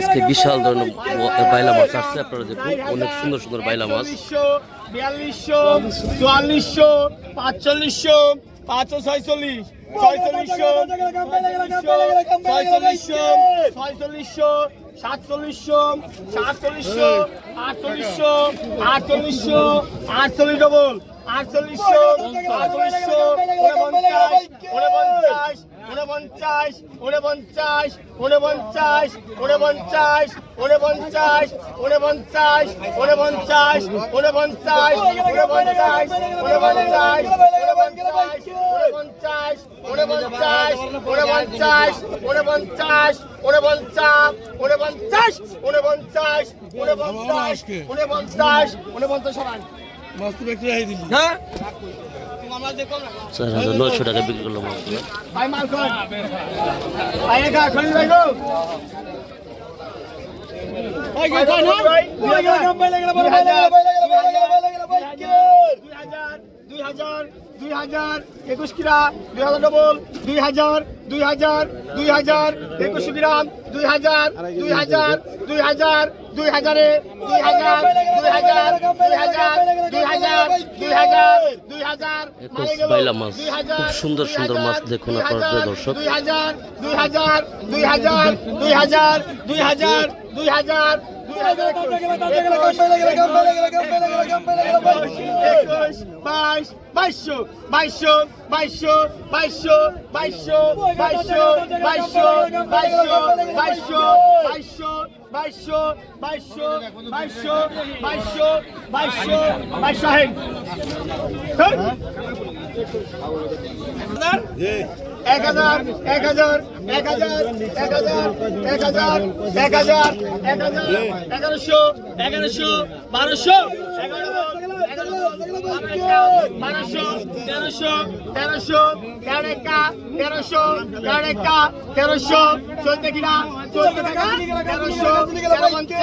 আজকে বিশাল ধরনের বাইলা মাছ আসছে। আপনারা দেখুন, অনেক সুন্দর সুন্দর বাইলা মাছ। বিয়াল্লিশশো, চুয়াল্লিশশো, পাঁচচল্লিশশো, পাঁচশো ছয়চল্লিশ, ছয়চল্লিশশো ছয়চল্লিশশো ছয়চল্লিশশো আটচল্লিশশো আটচল্লিশশো, আটচল্লিশ ডবল আটচল্লিশশো উনপঞ্চাশ উনপঞ্চাশ উনপঞ্চাশ উনপঞ্চাশ উনপঞ্চাশ উনপঞ্চাশ উনপঞ্চাশ উনপঞ্চাশ উনপঞ্চাশ উনপঞ্চাশ উনপঞ্চাশ উনপঞ্চাশ উনপঞ্চাশ উনপঞ্চাশ উনপঞ্চাশ উনপঞ্চাশ উনপঞ্চাশ উনপঞ্চাশ উনপঞ্চাশ সমান হ্যাঁ মামা দেখো না চার হাজার নয়শো টাকা বিক্রি করল মাছগুলো ভাই মাল কর ভাই একা খলি ভাই গো ভাই গো কর না ভাই দুই হাজার দুই হাজার দুই হাজার দুই হাজার একুশ কিরা দুই হাজার ডবল দুই হাজার দুই হাজার দুই হাজার একুশ গ্রাম দুই হাজার দুই হাজার দুই হাজার দুই হাজারে দুই হাজার দুই হাজার দুই হাজার দুই হাজার একুশ বাইলা মাছ খুব সুন্দর সুন্দর মাছ দেখুন আপনারা দর্শক দুই হাজার দুই হাজার দুই হাজার দুই হাজার দুই হাজার দুই হাজার দুই হাজার একুশ বাইশ বাইশশো বাইশশো বাইশশো বাইশশো বাইশশো বাইশশো বাইশশো বাইশশো বাইশশো বাইশশো বাইশশো বাইশশো বাইশশো এক হাজার এক হাজার এক হাজার এক হাজার এক হাজার এক হাজার এক হাজার এগারোশো এগারোশো বারোশো। এগারো বারোশো তেরোশো তেরোশো তেরো একা তেরোশো তেরো একা তেরোশো চোদ্দ কিনা চোদ্দ টাকা তেরোশো তেরো পঞ্চাশ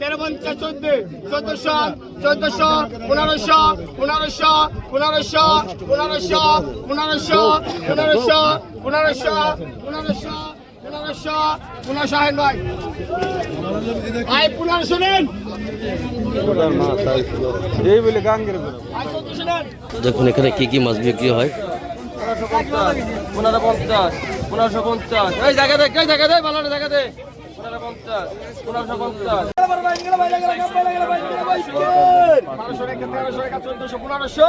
তেরো পঞ্চাশ চোদ্দ চোদ্দশো চোদ্দশো পনেরোশো পনেরোশো পনেরোশো পনেরোশো পনেরোশো পনেরোশো পনেরোশো পনেরোশো পনেরোশো পনেরোশো ভাই ভাই দেখুন এখানে কি কি মাছ বিক্রি হয়? পনেরো পঞ্চাশ পনেরোশো পঞ্চাশ। এই জায়গা দে এই জায়গা দে ভালো জায়গা দে। পনেরো পঞ্চাশ পনেরোশো পঞ্চাশ। বারোশো পনেরোশো।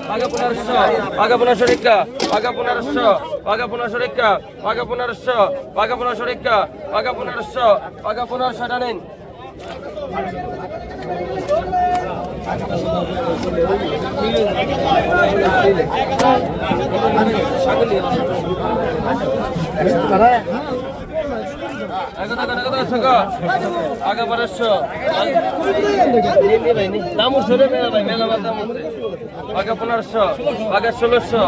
বাঘা পনেরোশো বাঘা পনেরোশো রেখা বাঘা পনেরোশো বাঘা পনেরোশো রেখা বাঘা পনেরোশো বাঘা পনেরোশো রেখা বাঘা পনেরোশো বাঘা পনেরোশো টানেন তারা আগে পনেরোশো দাম উঠছে রে মেলা ভাই, মেলা দাম উঠছে আগে পনেরোশো, আগে ষোলোশো,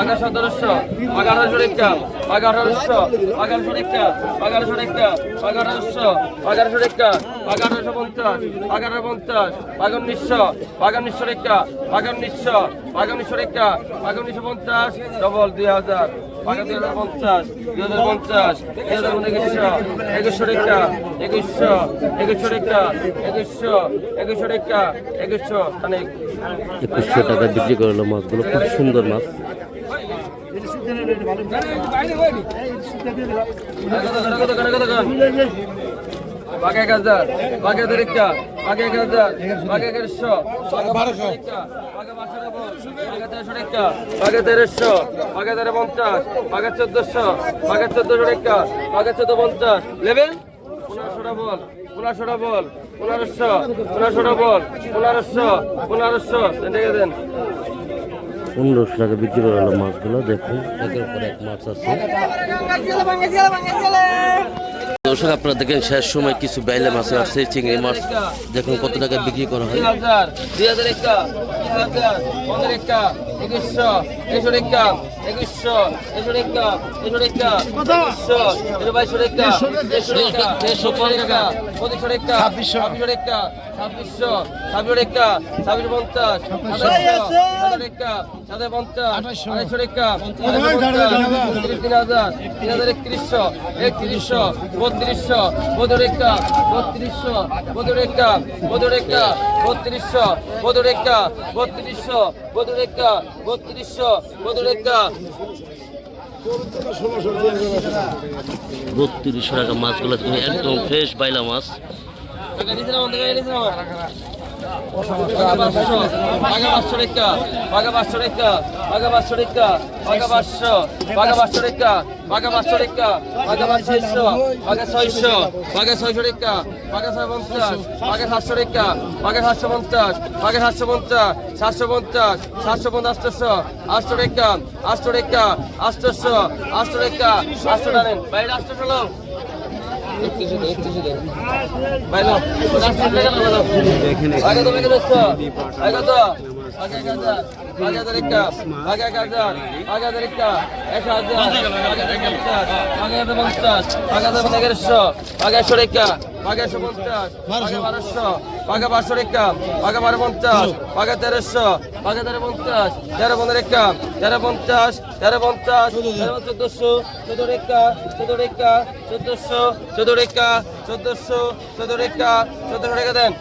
আগে সতেরোশো, আগে আঠারোশো টাকা আগে আঠারোশো আগারোশো টাকা আগারোশো টাকা আগারোশো আগারোশো টাকা আগারোশো পঞ্চাশ আগারো পঞ্চাশ, আগে উনিশশো আগে উনিশশো টাকা আগে উনিশশো আগে উনিশশো টাকা আগে উনিশশো পঞ্চাশ, ডবল দুই হাজার। দুই হাজার পঞ্চাশ দুই হাজার পঞ্চাশ দুই হাজার একুশশো একুশশো টাকা একুশশো একুশশো টাকা একুশশো একুশশো টাকা একুশশো অনেক একুশশো টাকা বিক্রি করল মাছগুলো খুব সুন্দর মাছ বাঘ হাজার বাঘ এক বাঘ এক হাজার বাঘ এগারোশো বারোশো। বাঘে বারোশো বাঘে তেরোশো রেখা বাঘে তেরোশো বাঘে তেরো পঞ্চাশ বাঘে চোদ্দশো বাঘে চোদ্দশো চোদ্দ পঞ্চাশ। পনেরোশোটা বল পনেরোশোটা বল পনেরোশো পনেরোশোটা বল পনেরোশো পনেরোশো। দেখে দেন। পনেরোশো টাকা বিক্রি করল মাছগুলো দেখুন। একের পর এক মাছ আছে। দর্শক, আপনারা দেখেন শেষ সময় কিছু বাইলে মাছ আসছে চিংড়ি মাছ দেখুন কত টাকা বিক্রি করা হয়। হাজার একটা পনেরো একটা একুশশো একুশশো একটা একুশশো একুশশো একটা একটা একুশশো একুশশো বাইশশো একটা দেড়শো একটা দেড়শো টাকা পঁচিশশো একটা ছাব্বিশশো। একটা ছাব্বিশশো ছাব্বিশশো একটা ছাব্বিশ পঞ্চাশ সাতাশশো একটা সাতাশ পঞ্চাশ আড়াইশো একটা তিন হাজার তিন হাজার একত্রিশশো একত্রিশশো বত্রিশশো বদর একটা বত্রিশশো বদর একটা বদর একটা বত্রিশশো বদর একটা বত্রিশশো বদর একটা বত্রিশশো বদর একটা বত্রিশশো টাকা মাছগুলো তুমি একদম ফ্রেশ বাইলা মাছ। পাগা পাঁচশো রেখা পাগা পাঁচশো পাগা পাঁচশো রেখা পাগা পাঁচশো রেখা পাগা পাঁচশো পাগা ছয়শো পাগা ছয়শো রেখা পাগা ছয় পঞ্চাশ পাগা সাতশো রেখা পাগা সাতশো পঞ্চাশ পাগা সাতশো পঞ্চাশ সাতশো পঞ্চাশ সাতশো পঞ্চাশ আটশো আটশো রেখা আটশো রেখা আটশোশো আটশো রেখা আটশো টানেন বাইরে আটশো লোক একত্রিশে এক হাজার একটা আগে এক হাজার আগে হাজার একটা এক হাজার এক হাজার পঞ্চাশ আগে হাজার এগারোশো রেখা আগে একশো পঞ্চাশ বারোশো আগে পাঁচশো রেখা আগে বারো পঞ্চাশ তেরোশো তেরো পঞ্চাশ তেরো পনেরো তেরো পঞ্চাশ তেরো পঞ্চাশ তেরো চোদ্দশো চোদ্দশো চোদ্দশো চোদ্দশো দেন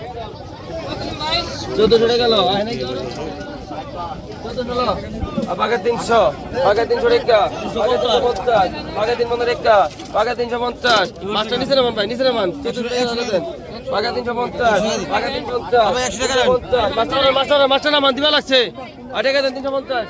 চোদ্দশো গেল পাকে তিনশো পাকে তিনশো রেখা পাকে তিনশো পঞ্চাশ পাকে তিন পনেরো রেখা পাকে তিনশো পঞ্চাশ মাছটা নিচে নামান ভাই নিচে নামান পাকে তিনশো পঞ্চাশ পাকে তিনশো পঞ্চাশ মাছটা মাছটা নামান দিবা লাগছে আর টাকা দেন তিনশো পঞ্চাশ